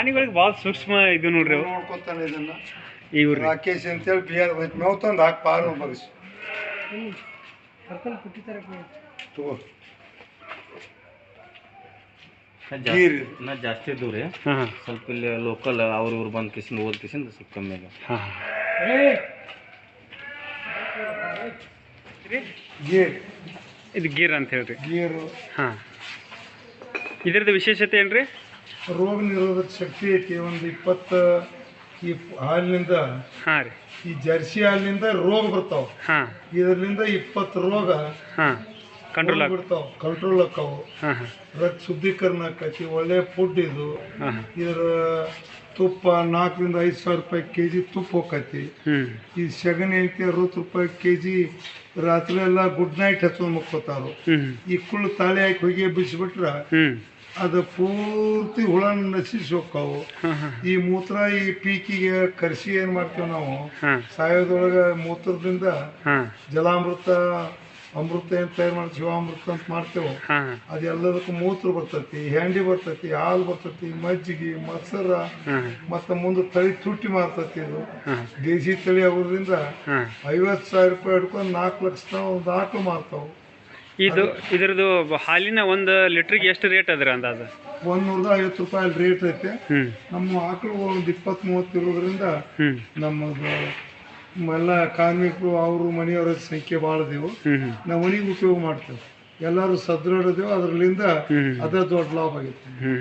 ಪ್ರಾಣಿಗಳಿಗೆ ಭಾಳ ಸೂಕ್ಷ್ಮ ಇದು ನೋಡ್ರಿ ಅವು. ನೋಡ್ಕೊತಾನೆ ಇದನ್ನ. ಇವ್ರಿ ರಾಕೇಶ್ ಅಂತೇಳಿ ಬೈಕ್ ಮೇವ್ ತಂದು ಹಾಕಿ ಪಾರು ಬಗ್ಸಿ ತಗೋ. ಗೀರ್ ನಾ ಜಾಸ್ತಿ ಇದ್ದವು ರೀ. ಹಾಂ ಹಾಂ. ಸ್ವಲ್ಪ ಇಲ್ಲಿ ಲೋಕಲ್ ಅವ್ರ ಇವ್ರು ಬಂದ್ ಕಿಸಿಂದ ಓದ್ ಕಿಸಿಂದ ಸ್ವಲ್ಪ ಕಮ್ಮಿ ಆಗ ಹಾಂ ಗೀರ್. ಇದು ಗೀರ್ ಅಂತ ಹೇಳ್ರಿ. ಗೀರು. ಹಾಂ. ಇದ್ರದ್ದು ವಿಶೇಷತೆ ಏನ್ರಿ? ರೋಗ ನಿರೋಧಕ ಶಕ್ತಿ ಐತಿ ಒಂದು ಇಪ್ಪತ್ತು ಈ ಹಾಲಿನಿಂದ ಹಾಂ ರೀ. ಈ ಜರ್ಸಿ ಹಾಲಿನಿಂದ ರೋಗ ಬರ್ತಾವ. ಹಾಂ. ಇದರಿಂದ ಇಪ್ಪತ್ತು ರೋಗ ಹಾಂ. ಕಂಟ್ರೋಲ್ ಬಿಡ್ತಾವ ಕಂಟ್ರೋಲ್ ಆಕಾವು ರಕ್ತ ಶುದ್ಧೀಕರಣ ಆಕೈತಿ ಒಳ್ಳೆ ಫುಡ್ ಇದು. ಇದರ ತುಪ್ಪ ನಾಲ್ಕರಿಂದ ಐದು ಸಾವಿರ ರೂಪಾಯಿ ಕೆ ಜಿ ತುಪ್ಪ ಹೋಗತಿ ಈ ಸಗಣಿ ಐತಿ ಅರವತ್ತು ರೂಪಾಯಿ ಕೆ ಜಿ ರಾತ್ರಿ ಎಲ್ಲ ಗುಡ್ ನೈಟ್ ಹಚ್ಕೊಂಡು ಮುಕ್ಕೋತಾರು. ಈ ಕುಳ್ಳು ತಾಳಿ ಹಾಕಿ ಹೋಗಿ ಬಿಸಿಬಿಟ್ರೆ ಅದು ಪೂರ್ತಿ ಹುಳ ನಶಿಸಿ ಹೋಗ್ತಾವು. ಈ ಮೂತ್ರ ಈ ಪೀಕಿಗೆ ಕರ್ಸಿ ಏನ್ ಮಾಡ್ತೀವಿ ನಾವು? ಸಾಯೋದ್ರೊಳಗ ಮೂತ್ರದಿಂದ ಜಲಾಮೃತ ಅಮೃತ ಏನ್ ತಯಾರು ಮಾಡಿ ಶಿವಾಮೃತ ಅಂತ ಮಾಡ್ತೇವೆ. ಅದೆಲ್ಲದಕ್ಕೂ ಮೂತ್ರ ಬರ್ತತಿ ಹೆಂಡಿ ಬರ್ತತಿ ಹಾಲು ಬರ್ತತಿ ಮಜ್ಜಿಗೆ ಮೊಸರ ಮತ್ತೆ ಮುಂದೆ ತಳಿ ತುಟ್ಟಿ ಮಾರ್ತತಿ ಇದು. ಹಾಂ ದೇಸಿ ತಳಿ ಆಗೋದ್ರಿಂದ ಐವತ್ತು ಸಾವಿರ ರೂಪಾಯಿ ಹಿಡ್ಕೊಂಡು ನಾಲ್ಕು ಲಕ್ಷ ಆಕಳು ಮಾರ್ತಾವೆ. ಇದು ಇದರದು ಹಾಲಿನ ಒಂದು ಲೀಟ್ರಿಗೆ ಎಷ್ಟು ರೇಟ್ ಅದ್ರ ಅಂದಾಜು? ಒಂದ್ ನೂರದ ಐವತ್ತು ರೂಪಾಯಿ ಅಲ್ಲಿ ರೇಟ್ ಐತೆ. ಹ್ಞೂ ನಮ್ಮ ಆಕಳುಗಳು ಒಂದು ಇಪ್ಪತ್ತು ಮೂವತ್ತು ಇರೋದ್ರಿಂದ ಹ್ಞೂ ನಮ್ಮ ಎಲ್ಲ ಕಾರ್ಮಿಕರು ಅವರು ಮನೆಯವರ ಸಂಖ್ಯೆ ಬಹಳ ದೇವು ಹ್ಞೂ ಹ್ಞೂ ನಾವು ಮನೆಗೆ ಉಪಯೋಗ ಮಾಡ್ತೇವೆ. ಎಲ್ಲರೂ ಸದೃಢದೇವು ಅದರಲ್ಲಿಂದ ಅದ ದೊಡ್ಡ ಲಾಭ ಆಗೈತೆ. ಹ್ಞೂ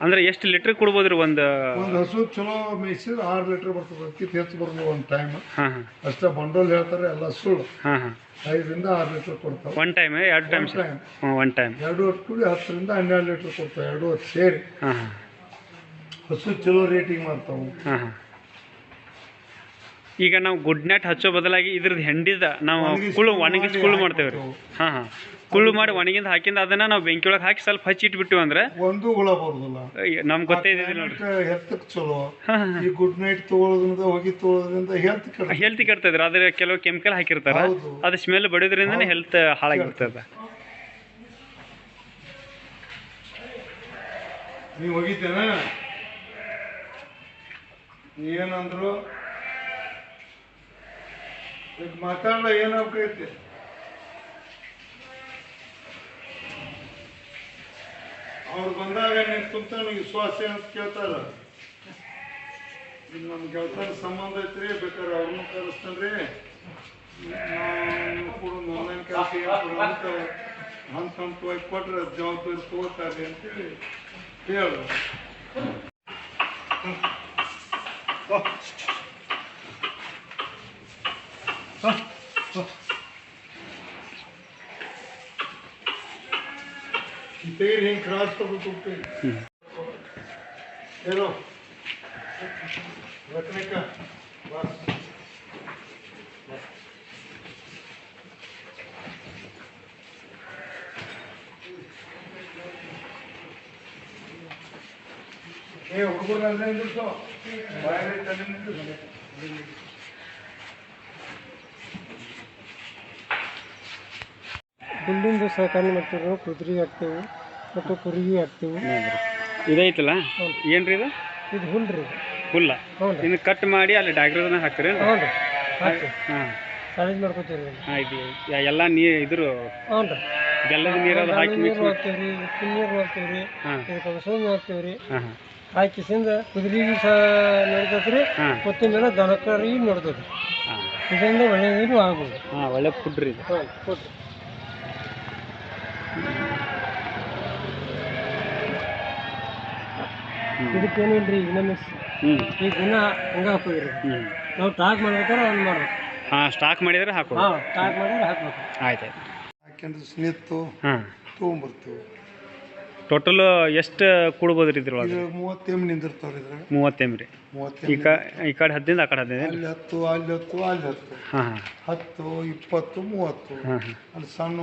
ಅಂದ್ರೆ ಎಷ್ಟು ಲೀಟರ್ ಕೊಡ್ಬೋದ್ರಿ ಒಂದು ಒಂದು ಹಸು ಚಲೋ ಮೇಯಿಸಿದ್ರೆ ಆರು ಲೀಟರ್ ಬರ್ತದೆ. ಅಕ್ಕಿ ಹೆಚ್ಚು ಬರ್ಬೋದು ಒಂದು ಟೈಮ್ ಹಾಂ ಹಾಂ. ಅಷ್ಟೇ ಬಂಡೋಲ್ ಹೇಳ್ತಾರೆ ಎಲ್ಲ ಸುಳ್ಳು. ಹಾಂ ಹಾಂ. ಐದರಿಂದ ಆರು ಲೀಟರ್ ಕೊಡ್ತಾವೆ ಒನ್ ಟೈಮ್ ಎರಡು ಟೈಮ್ time. ಹ್ಞೂ ಒನ್ ಟೈಮ್ ಎರಡು ಹೊತ್ತು ಕೂಡಿ ಹತ್ತರಿಂದ ಹನ್ನೆರಡು ಲೀಟರ್ ಕೊಡ್ತಾವೆ ಎರಡು ಹೊತ್ತು ಸೇರಿ. ಹಾಂ ಹಾಂ. ಹಸು ಚಲೋ ರೇಟಿಂಗ್ ಮಾಡ್ತಾವೆ. ಹಾಂ ಹಾಂ. ಈಗ ನಾವು ಗುಡ್ ನೈಟ್ ಹಚ್ಚೋ ಬದಲಾಗಿ ಇದ್ರದ್ದು ಹೆಂಡಿದ ನಾವು ಕುಳು ಕುಳ್ಳು ಒಣಗಿಸಿ ಕುಳು ಕುಳ್ಳು ಮಾಡ್ತೇವೆ ರೀ. ಹಾಂ ಹಾಂ. ಕುಳ್ಳು ಮಾಡಿ ಒಣಗಿಂದ ಹಾಕಿಂದ ಅದನ್ನ ನಾವು ಬೆಂಕಿ ಒಳಗೆ ಹಾಕಿ ಸ್ವಲ್ಪ ಹಚ್ಚಿ ಇಟ್ಬಿಟ್ಟಿವಿ ಅಂದ್ರೆ ಒಂದು ಹುಳ ಬರೋದಿಲ್ಲ. ನಮ್ಗೆ ಗೊತ್ತೇ ಇದೆ ನೋಡ್ರಿ. ಹೆಲ್ತ್ ಚಲೋ. ಈ ಗುಡ್ ನೈಟ್ ತಗೊಳ್ಳೋದ್ರಿಂದ ಹೋಗಿ ತಗೊಳ್ಳೋದ್ರಿಂದ ಹೆಲ್ತ್ ಹೆಲ್ತ್ ಕೆಡ್ತದ್ರಿ ಆದ್ರೆ ಕೆಲವು ಕೆಮಿಕಲ್ ಹಾಕಿರ್ತಾರ. ಅದು ಸ್ಮೆಲ್ ಬಡಿಯೋದ್ರಿಂದನೇ ಹೆಲ್ತ್ ಹಾಳಾಗಿರ್ತದ. ನೀವು ಹೋಗಿದ್ದೇನ? ಏನಂದ್ರು ಈಗ ಏನು ಏನಾಗ್ತೈತಿ ಅವ್ರು ಬಂದಾಗ ನಿನ್ ಕುಂತ ವಿಶ್ವಾಸ ಅಂತ ಕೇಳ್ತಾರ. ಈಗ ನಮ್ಮ ಕೆಲಸ ಸಂಬಂಧ ಐತ್ರಿ ಬೇಕಾದ್ರೆ ಅವ್ರನ್ನೂ ಕರೆಸ್ತಾನ್ರಿ ಕೂಡ ಆನ್ಲೈನ್ ಕೆಲಸ ಅಂತ ಹಂತ ಹಂತವಾಗಿ ಕೊಟ್ರೆ ಜವಾಬ್ದಾರಿ ತಗೋತಾರೆ ಅಂತೇಳಿ ಹೇಳು. Integrem crasto do tupi. Hello. रखने का बस ये हुकुम करने दो बाहर चलने दो ಹುಲ್ಲಿಂದು ಸಾಕಾಣಿಕೆ ಮಾಡ್ತೀವಿ ನಾವು ಕುದುರೆ ಹಾಕ್ತೇವೆ ಮತ್ತು ಕುರಿಗೆ ಹಾಕ್ತೇವೆ. ಇದೈತಲ್ಲ ಏನ್ರಿ ಇದು? ಇದು ಹುಲ್ಲು ರೀ. ಹುಲ್ಲ? ರೀ ಇನ್ನು ಕಟ್ ಮಾಡಿ ಅಲ್ಲಿ ಡಾಗ್ರದನ್ನ ಹಾಕ್ತೀರಿ ಹ್ಞೂ ರೀ ಹಾಕ್ತೀವಿ. ಹಾಂ. ಮಾಡ್ಕೊತೀವಿ ರೀ. ಆಯ್ತು ಯಾ- ಎಲ್ಲ ನೀ ಇದ್ರು ಹ್ಞೂ ರೀ ಬೆಲ್ಲದ ನೀರು ಅದು ಹಾಕಿ ಮಿಕ್ಸ್ ನೀರು ಹಾಕ್ತೀವಿ ರೀ ಉಪ್ಪಿನ ನೀರು ಹಾಕ್ತೀವಿ ರೀ ಹಾಂ. ಇದಕ್ಕೆ ಹೊಸದು ಹಾಕ್ತೀವಿ ರೀ. ಹಾಂ ಹಾಂ. ಹಾಕಿಸಿಂದ ಕುದುರೆಗೂ ಸಹ ನಡ್ತೈತೆ ರೀ ಹಾಂ. ಕೊತ್ತಿನ ದನಕರಿಗೆ ನೋಡ್ತೈತೆ ಹಾಂ. ಇದರಿಂದ ಒಳ್ಳೆ ನೀರು ಆಗ್ಬೋದು. ಹಾಂ ಒಳ್ಳೆ ಫುಡ್ ರೀ ಇದು. ಹ್ಞೂ ಕೊಡ್ರಿ ಇದಕ್ಕೇನಿಲ್ಲ ರೀ ಇನ್ನ ಮಿಕ್ಸ್ ಹ್ಞೂ ಈಗ ದಿನ ಹಂಗ ಹಾಕೋದ್ರಿ. ನಾವು ಸ್ಟಾಕ್ ಮಾಡ್ಬೇಕಾದ್ರೆ ಹಂಗೆ ಮಾಡ್ಬೇಕು. ಹಾಂ ಸ್ಟಾಕ್ ಮಾಡಿದ್ರೆ ಹಾಕು ಹಾಂ ಸ್ಟಾಕ್ ಮಾಡಿದ್ರೆ ಹಾಕ್ಬೇಕು. ಆಯ್ತು ಆಯ್ತು. ಹಾಕ್ಯಂದ್ರೆ ಸ್ನೇಹಿತು ಹಾಂ. ತೊಗೊಂಬರ್ತೀವಿ. ಟೋಟಲ್ ಎಷ್ಟು ಕೊಡ್ಬೋದು ರೀ ಇದ್ರೊಳಗೆ? ಈಗ ಮೂವತ್ತು ಎಂ ನಿಂದಿರ್ತಾವ್ರಿ ಇದ್ರಾಗ. ಮೂವತ್ತೆಮ್ ರೀ. ಮೂವತ್ತು ಈ ಕ ಈ ಕಡೆ ಹದಿನೈದು ಆ ಕಡೆ ಹದಿನೈದು ಅಲ್ಲಿ ಹತ್ತು ಅಲ್ಲಿ ಹತ್ತು ಅಲ್ಲಿ ಹತ್ತು. ಹಾಂ ಹಾಂ. ಹತ್ತು ಇಪ್ಪತ್ತು ಮೂವತ್ತು. ಹಾಂ ಹಾಂ. ಅಲ್ಲಿ ಸಣ್ಣ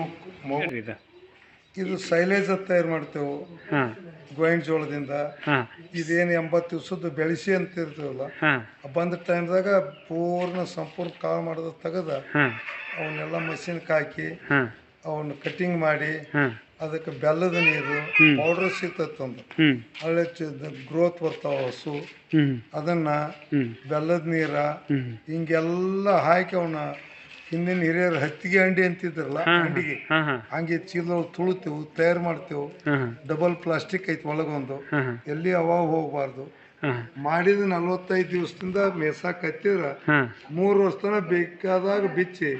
ಮಗು ಇದು. ಇದು ಸೈಲೇಜ್ ತಯಾರು ಮಾಡ್ತೇವೆ. ಗೋವಿನ ಜೋಳದಿಂದ. ಇದೇನು ಎಂಬತ್ತು ದಿವಸದ್ದು ಬೆಳೆಸಿ ಅಂತ ಇರ್ತೀವಲ್ಲ ಬಂದ ಟೈಮ್ದಾಗ ಪೂರ್ಣ ಸಂಪೂರ್ಣ ಕಾಳು ಮಾಡಿದ ತೆಗೆದ ಅವನ್ನೆಲ್ಲ ಮಷಿನ್ಗೆ ಹಾಕಿ ಅವನ್ನ ಕಟಿಂಗ್ ಮಾಡಿ ಅದಕ್ಕೆ ಬೆಲ್ಲದ ನೀರು. ಪೌಡರ್ ಹ್ಞೂ ಒಳ್ಳೆ ಗ್ರೋತ್ ಬರ್ತಾವ ಹಸು. ಅದನ್ನ ಬೆಲ್ಲದ ನೀರ ಹಿಂಗೆಲ್ಲ ಹಾಕಿ ಅವನ ಹಿಂದಿನ ಹಿರಿಯರು ಹತ್ತಿಗೆ ಅಂಡಿ ಅಂತಿದ್ರಲ್ಲ ಅಂಡಿಗೆ. ಹಂಗೆ ಚೀಲ ತುಳುತ್ತೇವು ತಯಾರು ಮಾಡ್ತೇವೆ. ಡಬಲ್ ಪ್ಲಾಸ್ಟಿಕ್ ಐತಿ ಒಳಗೊಂದು. ಎಲ್ಲಿ ಅವಾಗ ಹೋಗಬಾರ್ದು. ಮಾಡಿದ ನಲ್ವತ್ತೈದು ದಿವಸದಿಂದ ಮೇಸಾಕ್ ಹತ್ತಿದ್ರ ಮೂರು ವರ್ಷ ಬೇಕಾದಾಗ ಬಿಚ್ಚಿ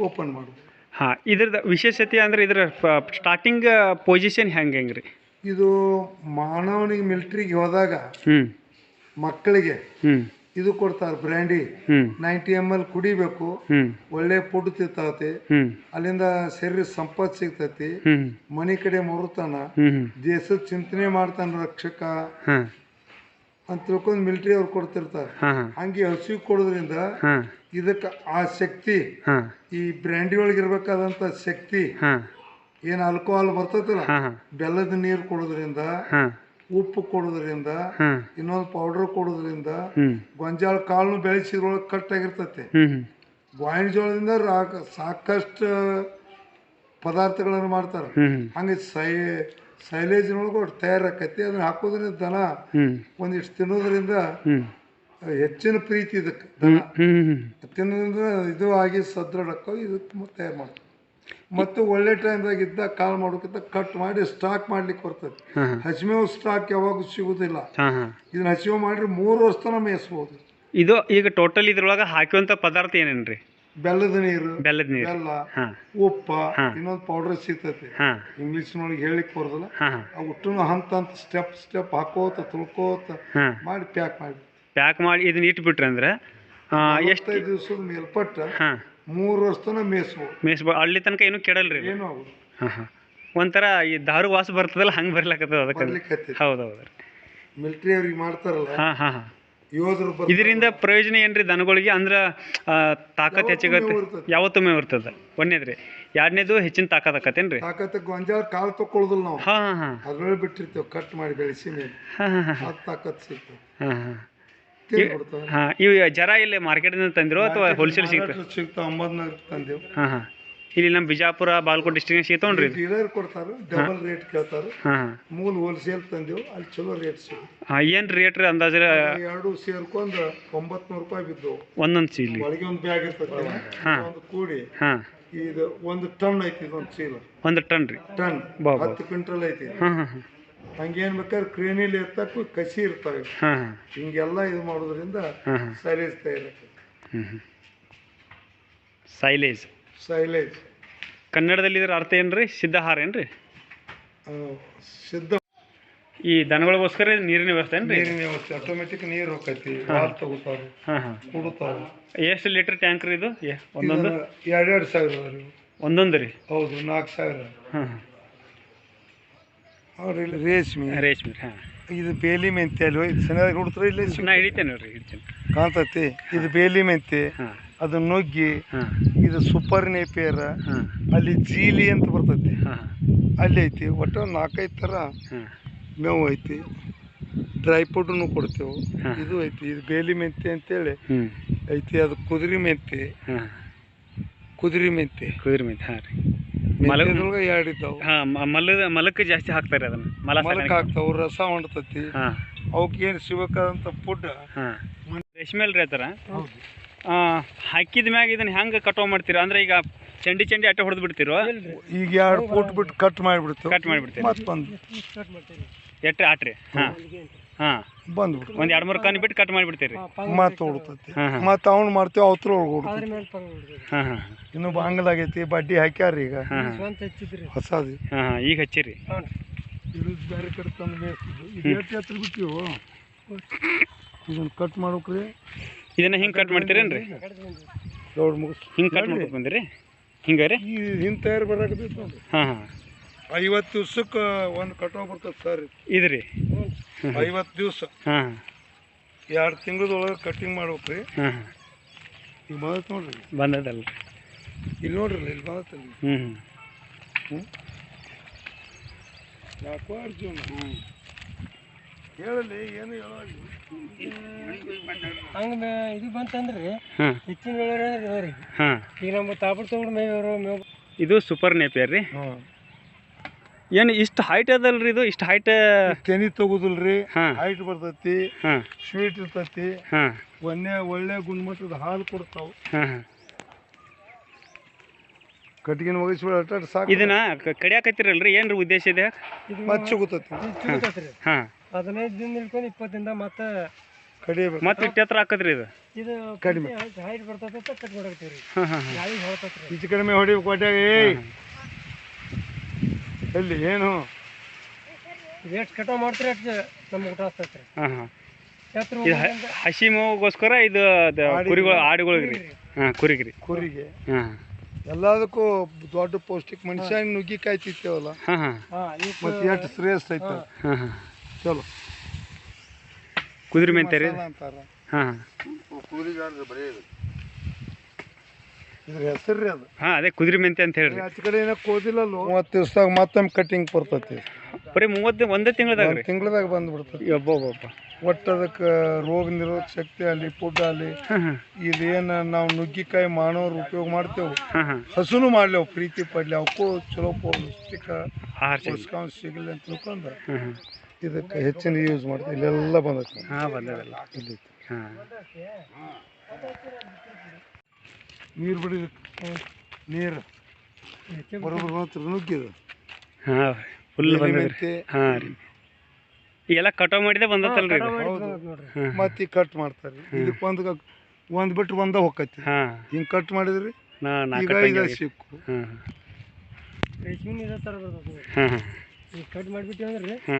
ಓಪನ್ ಮಾಡು ಹಾ ಇದ್ರದ ವಿಶೇಷತೆ ಅಂದ್ರೆ ಇದ್ರ ಸ್ಟಾರ್ಟಿಂಗ್ ಪೊಸಿಷನ್ ಹೆಂಗ ಹೆಂಗ್ರಿ? ಇದು ಮಾನವನಿಗೆ ಮಿಲ್ಟ್ರಿಗೆ ಹೋದಾಗ ಮಕ್ಕಳಿಗೆ ಇದು ಕೊಡ್ತಾರ ಬ್ರ್ಯಾಂಡಿ ನೈಂಟಿ ಎಂ ಎಲ್ ಕುಡಿಬೇಕು. ಒಳ್ಳೆ ಫುಡ್ ತಿಂತೈತಿ. ಅಲ್ಲಿಂದ ಶರೀರ ಸಂಪತ್ ಸಿಗ್ತೈತಿ. ಮನಿ ಕಡೆ ಮರುತಾನ. ದೇಶದ ಚಿಂತನೆ ಮಾಡ್ತಾನ ರಕ್ಷಕ. ಅಂತ ತಿಳ್ಕೊಂಡ್ ಮಿಲಿಟರಿ ಅವ್ರು ಕೊಡ್ತಿರ್ತಾರೆ. ಹಂಗೆ ಹಸಿವು ಕೊಡೋದ್ರಿಂದ ಇದಕ್ಕ ಆ ಶಕ್ತಿ ಈ ಬ್ರ್ಯಾಂಡಿ ಒಳಗೆ ಇರ್ಬೇಕಾದಂತ ಶಕ್ತಿ ಏನ್ ಆಲ್ಕೋಹಾಲ್ ಬರ್ತೈತಲ್ಲ ಬೆಲ್ಲದ ನೀರು ಕೊಡೋದ್ರಿಂದ ಉಪ್ಪು ಕೊಡೋದ್ರಿಂದ ಇನ್ನೊಂದು ಪೌಡರ್ ಕೊಡೋದ್ರಿಂದ ಗೊಂಜಾಳ ಕಾಳು ಬೆಳೆಸಿದ್ರೊಳಗೆ ಕಟ್ ಹ್ಞೂ ಗಾಯಿನ ಜೋಳದಿಂದ ಸಾಕಷ್ಟು ಪದಾರ್ಥಗಳನ್ನು ಮಾಡ್ತಾರೆ. ಹಂಗೆ ಸೈ ಸೈಲೇಜಿನೊಳಗೆ ಒಟ್ಟು ತಯಾರಾಕೈತಿ ಅದನ್ನ ಹಾಕೋದ್ರಿಂದ ದನ ಒಂದಿಷ್ಟು ತಿನ್ನೋದ್ರಿಂದ ಹೆಚ್ಚಿನ ಪ್ರೀತಿ ಇದಕ್ಕೆ ದನ. ತಿನ್ನೋದ್ರಿಂದ ಇದು ಆಗಿ ಸದೃಢಕ್ಕೋ ಇದಕ್ಕೆ ತಯಾರು ಮಾಡ್ತಾರೆ. ಮತ್ತು ಒಳ್ಳೆ ಟೈಮ್ದಾಗ ಇದ್ದಾಗ ಕಾಲ್ ಮಾಡೋಕ್ಕಿಂತ ಕಟ್ ಮಾಡಿ ಸ್ಟಾಕ್ ಮಾಡ್ಲಿಕ್ಕೆ ಬರ್ತದೆ. ಹಸಿಮೇವು ಸ್ಟಾಕ್ ಯಾವಾಗೂ ಸಿಗುದಿಲ್ಲ. ಇದನ್ನ ಹಸಿವು ಮಾಡ್ರಿ ಮೂರು ವರ್ಷ ಮೇಯಿಸಬಹುದು ಮೇಯಿಸ್ಬೋದು. ಇದು ಈಗ ಟೋಟಲ್ ಇದ್ರೊಳಗ ಹಾಕುವಂತ ಪದಾರ್ಥ ಏನೇನ್ರಿ? ಬೆಲ್ಲದ ನೀರು ಬೆಲ್ಲದ ನೀರು. ಬೆಲ್ಲ ಉಪ್ಪ ಇನ್ನೊಂದು ಪೌಡರ್ ಸಿಗ್ತೈತಿ. ಇಂಗ್ಲಿಷ್ ನೊಳಗೆ ಹೇಳಿಕ್ ಬರೋದಿಲ್ಲ. ಒಟ್ಟುನು ಹಂತ ಹಂತ ಸ್ಟೆಪ್ ಸ್ಟೆಪ್ ಹಾಕೋತ ತುಳ್ಕೋತ ಮಾಡಿ ಪ್ಯಾಕ್ ಮಾಡಿ. ಪ್ಯಾಕ್ ಮಾಡಿ ಇದನ್ನ ಇಟ್ಬಿಟ್ರೆ ಅಂದ್ರೆ ಎಷ್ಟು ಎಷ್ಟೈದು ದಿವಸದ ಮೇಲ್ಪಟ್ಟ ಮೂರು ವರ್ಷ ಮೇಸು ಮೇಸ್ಬೋ ಅಲ್ಲಿ ತನಕ ಏನು ಕೆಡಲ್ರಿ ಏನು ಆಗುದು ಹಾಂ ಹಾಂ. ಒಂಥರ ಈ ದಾರು ವಾಸ ಬರ್ತದಲ್ಲ ಹಂಗೆ ಬರ್ಲಾಕತ್ತದ ಅದಕ್ಕೆ? ಹೌದು ಹೌದು ರೀ ಮಿಲಿಟರಿ ಅವ್ರಿಗೆ ಮಾಡ್ತಾರಲ್ಲ? ಹಾಂ ಹಾಂ ಹಾಂ. ಯೋಧರು ಬರ್ತಾರೆ. ಇದರಿಂದ ಪ್ರಯೋಜನ ಏನ್ರಿ ದನಗಳಿಗೆ? ಅಂದ್ರೆ ಆ, ತಾಕತ್ ಹೆಚ್ಚಿಗತ್ತೆ. ಇರ್ತದೆ. ಯಾವತ್ತೊಮ್ಮೆ ಇರ್ತದೆ ಒಂದೇದ್ರಿ ಎರಡನೇದು ಹೆಚ್ಚಿನ ತಾಕತ್ ಆಕತ್ತೇನ್ರಿ ತಾಕತ್ತ ಗೊಂಜಾಳ ಕಾಳು ತಕೊಳ್ಳೋದಿಲ್ಲ ನಾವು. ಹಾಂ ಹಾಂ ಹಾಂ. ಅದ್ರೊಳಗೆ ಬಿಟ್ಟಿರ್ತೇವೆ ಕಟ್ ಮಾಡಿ ಬೆಳೆಸಿ ಮೇಲೆ. ಹಾಂ ಹಾಂ ಹಾಂ ಅದು ತಾಕತ್ ಸಿಗ್ತದೆ. ಹಾಂ ಹಾಂ. ಹಾಂ ಇವು ಜರ ಇಲ್ಲಿ ಮಾರ್ಕೆಟಿಂದ ತಂದಿರೋ ಅಥವಾ ಹೋಲ್ಸೇಲ್ ಸಿಗ್ತದೆ? ಮಾರಾಟ ಸಿಗ್ತಾವ ಅಂಬದ್ನಾಗ ತಂದೆವು. ಹಾಂ ಹಾಂ. ಇಲ್ಲಿ ನಮ್ಮ ಬಿಜಾಪುರ ಬಾಲ್ಕೋಟ್ ಡಿಸ್ಟ್ರಿಕ್ಟ್ ಸಿಗ್ತಾವ್ರಿ ಇದು? ಡೀಲರ್ ಕೊಡ್ತಾರೆ ಡಬಲ್ ರೇಟ್ ಕೇಳ್ತಾರೆ. ಹಾಂ ಮೂಲ ಹೋಲ್ಸೇಲ್ ತಂದೆವು ಅಲ್ಲಿ ಚಲೋ ರೇಟ್ ಸಿಗುತ್ತೆ ಹಾಂ ಏನು ರೇಟ್ ರೀ ಅಂದಾಜು? ಎರಡು ಸೇರ್ಕೊಂಡು ಒಂಬತ್ನೂರು ರೂಪಾಯಿ ಬಿದ್ದವು. ಒಂದೊಂದು ಚೀಲಿ ಒಳಗೆ ಒಂದು ಬ್ಯಾಗ್ ಇರ್ತದೆ ಹಾ. ಒಂದು ಕೂಡಿ. ಹಾಂ. ಇದು ಒಂದು ಟನ್ ಐತಿ ಇದೊಂದು ಚೀಲ ಒಂದು ಟನ್ ರೀ? ಟನ್. ಹತ್ತು ಕ್ವಿಂಟಲ್ ಐತಿ ಹಾಂ ಹಾಂ ಹಾಂ. ಹಂಗೇನ್ ಬೇಕಾದ್ರೆ ಕ್ರೇನಿಲಿ ಎತ್ತಕ್ಕೂ ಕಸಿ ಇರ್ತವೆ. ಹಿಂಗೆಲ್ಲ ಇದು ಮಾಡೋದ್ರಿಂದ ಸೈಲೇಜ್ ತಯಾರಾಗ್ತದೆ ಸೈಲೇಜ್. ಸೈಲೇಜ್. ಕನ್ನಡದಲ್ಲಿ ಇದ್ರ ಅರ್ಥ ಏನ್ರಿ? ಸಿದ್ಧಹಾರ ಏನ್ರಿ? ಸಿದ್ಧ ಈ ದನಗಳಿಗೋಸ್ಕರ ನೀರಿನ ವ್ಯವಸ್ಥೆ ಏನ್ರಿ? ನೀರಿನ ವ್ಯವಸ್ಥೆ ಆಟೋಮೆಟಿಕ್ ನೀರು ಹೋಗೈತಿ ಹಾಲು ತಗೋತಾವೆ ಹಾಂ ಎಷ್ಟು ಲೀಟರ್ ಟ್ಯಾಂಕ್ ರೀ ಇದು? ಎ- ಒಂದೊಂದು? ಎರಡೆರಡು ಸಾವಿರ ರೀ ಒಂದೊಂದು ರೀ? ಹೌದು ನಾಲ್ಕು ಸಾವಿರ. ಹಾಂ ಹಾಂ ಅವ್ರು ರೇಷ್ಮೆ. ರೇಷ್ಮೆ ಹಾಂ. ಇದು ಬೇಲಿ ಮೆಂತೆ ಅಲ್ವ? ಇದು ಸರಿಯಾಗಿ ಹುಡ್ತಾರೆ ಇಲ್ಲಿ ಸಣ್ಣ ನಾ ಹಿಡಿತೇನೆ ರೀ ಹಿಡಿತೇನೆ. ಕಾಣ್ತೈತಿ? ಇದು ಬೇಲಿ ಮೆಂತೆ ಹಾಂ. ಅದು ನುಗ್ಗಿ. ಹಾಂ. ಇದು ಸೂಪರ್ ನೇಪಿಯರ್. ಹಾಂ. ಅಲ್ಲಿ ಜೀಲಿ ಅಂತ ಬರ್ತೈತಿ. ಹಾಂ. ಅಲ್ಲಿ ಐತಿ. ಒಟ್ಟು ನಾಲ್ಕೈದು ಥರ ಹಾಂ. ಮೇವು ಐತಿ. ಡ್ರೈ ಫ್ರೂಟನ್ನು ಕೊಡ್ತೇವೆ. ಇದು ಐತಿ. ಇದು ಬೇಲಿ ಮೆಂತೆ ಅಂತೇಳಿ ಐತಿ. ಅದು ಕುದುರೆ ಮೆಂತೆ ಹಾಂ. ಕುದುರೆ ಮೆಂತೆ ಕುದುರೆ ಮೆಂತೆ ಹಾಂ ರೀ. ಮಲ ಮೆಂತೆದೊಳಗೆ ಎರಡು ಇದ್ದಾವೆ ಹಾಂ ಮಲಕ್ಕೆ ಜಾಸ್ತಿ ಹಾಕ್ತಾರೆ ಅದನ್ನು. ಮಲ ಮಲಕ್ ಹಾಕ್ತಾವ ರಸ ಹೊಂಡ್ತತಿ. ಹಾಂ. ಅವಕ್ಕೆ ಏನು ಸಿಗ್ಬೇಕಾದಂಥ ಫುಡ್ ಹಾಂ. ರೇಷ್ಮೆ ಅಲ್ರಿ ಆ ಥರ ಹಾಕಿದ ಮ್ಯಾಗ ಇದನ್ನ ಹೆಂಗೆ ಕಟಾವ್ ಮಾಡ್ತೀರಾ? ಅಂದ್ರೆ ಈಗ ಚಂಡಿ ಚಂಡಿ ಅಟ್ಟೆ ಹೊಡೆದು ಬಿಡ್ತಿರೋ? ಈಗ ಎರಡು ಫೂಟ್ ಬಿಟ್ಟು ಕಟ್ ಮಾಡಿಬಿಡ್ತೀವಿ ಕಟ್ ಮಾಡಿಬಿಡ್ತೀವಿ ಮತ್ತೆ ಬಂದು ಎಟ್ರೆ ಆಟ್ರಿ. ಹಾಂ. ಹಾಂ. ಬಂದ್ಬಿಡ್ತು. ಒಂದು ಎರಡು ಮೂರು ಕಣ್ಣು ಬಿಟ್ಟು ಕಟ್ ಮಾಡಿಬಿಡ್ತೀರಿ. ಮತ್ತೆ ಹೊಡ್ತತಿ. ಹಾಂ ಹಾಂ. ಮತ್ತೆ ಅವ್ನು ಮಾಡ್ತೇವೆ ಅವತ್ರ ಒಳಗೆ ಹಾಂ ಹಾಂ. ಇನ್ನು ಬಾಂಗ್ಲಾಗೈತಿ ಬಡ್ಡಿ ಹಾಕ್ಯಾರ ಈಗ. ಹಾಂ ಹೊಸದು. ಈಗ ಹಚ್ಚಿರಿ. ಇದು ಬೇರೆ ಕಡೆ ತಂದು ಮೇಯಿಸ್ತಿದ್ವು ಇದು ಎಷ್ಟು ಹತ್ರ ಬಿಟ್ಟಿವು? ಇದನ್ನು ಕಟ್ ಮಾಡ್ಬೇಕ್ರಿ. ಇದನ್ನ ಹಿಂಗೆ ಕಟ್ ಮಾಡ್ತೀರೇನ್ರಿ? ದೊಡ್ಡ ಮುಗಿಸ್ ಹಿಂಗೆ ಕಟ್ ಮಾಡ್ಬೇಕು ಬಂದಿರಿ ಹಿಂಗೆ ರೀ? ಹಿಂಗೆ ತಯಾರು ಹಾಂ ಹಾಂ. ಐವತ್ತು ದಿವ್ಸಕ್ಕೆ ಒಂದು ಕಟಾವ್ ಬರ್ತದೆ ಸರ್. ಇದು ರೀ ಐವತ್ತು ದಿವಸ. ಹಾಂ ಎರಡು ತಿಂಗಳದೊಳಗೆ ಕಟಿಂಗ್ ಮಾಡ್ಬೇಕು ರೀ ಹಾಂ ಈಗ ಬಂದೈತೆ ನೋಡ್ರಿ. ಬಂದದಲ್ಲ. ಇಲ್ಲಿ ನೋಡ್ರಿ ಇಲ್ಲಿ ಬಂದೈತಲ್ಲ ಹ್ಞೂ ಹ್ಞೂ ಯಾಕೋ ಅರ್ಜುನ ಹೇಳಲಿ ಏನು ಹಂಗೆ ಇದು ಬಂತಂದ್ರೆ ಹೆಚ್ಚಿನ ಅಂದ್ರೆ ಹಾಂ ಈಗ ನಮ್ಮ ತಾಪಡ್ ತಗೊಂಡು ಮೇವು ಮೇವು ಇದು ಸೂಪರ್ ನೇಪಿಯರ್ ರೀ? ಹಾಂ ಏನು ಇಷ್ಟು ಹೈಟ್ ಅದಲ್ರಿ ಇದು? ಇಷ್ಟು ಹೈಟ್ ತೆನಿ ತಗೋದಿಲ್ರಿ ಹಾಂ. ಹೈಟ್ ಬರ್ತೈತಿ ಹಾಂ. ಸ್ವೀಟ್ ಇರ್ತೈತಿ ಹಾಂ. ಒಳ್ಳೆ ಒಳ್ಳೆ ಗುಣಮಟ್ಟದ ಹಾಲು ಕೊಡ್ತಾವ. ಹಾಂ. ಹಾಂ ಕಟ್ಟಿಗಿನ ಒಗಿಸ್ಬಿಡ ಸಾಕು. ಇದನ್ನ ಕಡಿಯಾಕತ್ತಿರಲ್ರಿ? ಏನ್ರಿ ಉದ್ದೇಶ ಇದೆ? ಇದು ಮಚ್ಚ ಗೊತ್ತೈತಿ ಹಾಂ. ಹದಿನೈದು ದಿನ ಹಿಡ್ಕೊಂಡು ಇಪ್ಪತ್ತಿಂದ ಮತ್ತೆ ಕಡಿಬೇಕು ಮತ್ತೆ ಇಟ್ಟು ಎತ್ತರ ಹಾಕತ್ರಿ ಇದು? ಇದು ಕಡಿಮೆ. ಹೈಟ್ ಬರ್ತೈತೆ ಕಟ್ ಮಾಡಾಕ್ತೀವಿ ರೀ ಹಾಂ ಹಾಂ ಹಾಂ. ಕಡಿಮೆ ಹೊಡಿಬೇಕು ಕೊಟ್ಟಾಗ ಏಯ್. ಎಲ್ಲಿ ಏನು? ಎಷ್ಟು ಕಟಾವ್ ಮಾಡ್ತೀರ ನಮ್ಗೆ ಊಟ ಆಗ್ತೈತ್ರಿ ಹಾಂ ಹಾಂ. ಇದು ಹ- ಹಸಿ ಮೇವಿಗೋಸ್ಕರ ಇದು ಅದು ಕುರಿಗಳು ಆಡುಗಳಿಗೆ ರೀ. ಹಾಂ ಕುರಿಗೆ ರೀ ಕುರಿಗೆ. ಹಾಂ. ಎಲ್ಲದಕ್ಕೂ ದೊಡ್ಡ ಪೌಷ್ಟಿಕ ಮನುಷ್ಯ ನುಗ್ಗಿಕಾಯಿ ತಿಂತೇವಲ್ಲ? ಹಾಂ ಹಾಂ. ಹಾಂ ಈ ಮತ್ತೆ ಎಷ್ಟು ಶ್ರೇಷ್ಠ ಐತೆ? ಹಾಂ. ಹಾಂ ಚಲೋ. ಕುದುರೆ ಮೆಂತೆ ರೀ. ಮಸಾಲ ಅಂತಾರ. ಹಾಂ ಇದ್ರ ಹೆಸರು ರೀ ಅದು. ಹಾಂ ಅದೇ ಕುದುರೆ ಮೆಂತೆ ಅಂತ ಹೇಳ್ರಿ. ಆಚೆ ಕಡೆ ಏನೋ ಕೋದಿಲ್ಲಲ್ಲ? ಮೂವತ್ತು ದಿವ್ಸದಾಗ ಮತ್ತೊಮ್ಮೆ ಕಟಿಂಗ್ ಬರ್ತೈತಿ. ಬರೀ ಮೂವತ್ತು ಒಂದೇ ತಿಂಗಳದಾಗ ರೀ. ತಿಂಗಳದಾಗ ಬಂದ್ಬಿಡ್ತೈತಿ. ಒಬ್ಬೊಬ್ಬ ಒಟ್ಟು ಅದಕ್ಕೆ ರೋಗ ನಿರೋಧಕ ಶಕ್ತಿ ಆಗಲಿ ಫುಡ್ ಹಾಂ ಇದೇನು ನಾವು ನುಗ್ಗಿಕಾಯಿ ಮಾಡೋರು ಉಪಯೋಗ ಮಾಡ್ತೇವೆ. ಹಸುನು ಮಾಡ್ಲಿ ಪ್ರೀತಿ ಪಡ್ಲಿ. ಅವಕ್ಕೂ ಚಲೋ ಪೌಷ್ಟಿಕ ಪೋಷಕಾಂಶ ಸಿಗಲಿ. ಅಂತ ತಿಳ್ಕೊಂಡು ಇದಕ್ಕೆ ಹೆಚ್ಚಿನ ಯೂಸ್ ಮಾಡ್ತೀವಿ. ಇಲ್ಲೆಲ್ಲ ಬಂದೈತಿ. ಹಾಂ ಬಂದದಲ್ಲ. ಇಲ್ಲಿ ಹಾಂ. ನೀರು ಬಿಡಿ. ನೀರು. ಮಾತ್ರ ನುಗ್ಗಿದು. ಹಾಂ ಫುಲ್ ಮೆಂತೆ. ಹಾಂ ರೀ. ಈಗೆಲ್ಲ ಕಟಾವ್ ಮಾಡಿದೆ ಬಂದತ್ತಲ್ರಿ ಮತ್ತೆ ಈಗ ಕಟ್ ಮಾಡ್ತಾರೆ. ಇದಕ್ಕೆ ಒಂದು ಒಂದು ಬಿಟ್ಟು ಒಂದ ಹೋಗತಿ ಹಾಂ. ಹಿಂಗೆ ಕಟ್ ಮಾಡಿದ್ರಿ ನಾ ನಾ ಈಗ ಇದು ಸಿಕ್ಕು. ಹಾಂ. ರೇಷ್ಮೆನ್ ಇದೇ ಥರ ಬರ್ತೈತೆ ಹಾಂ ಈಗ ಕಟ್ ಮಾಡಿಬಿಟ್ಟು ಅಂದ್ರೆ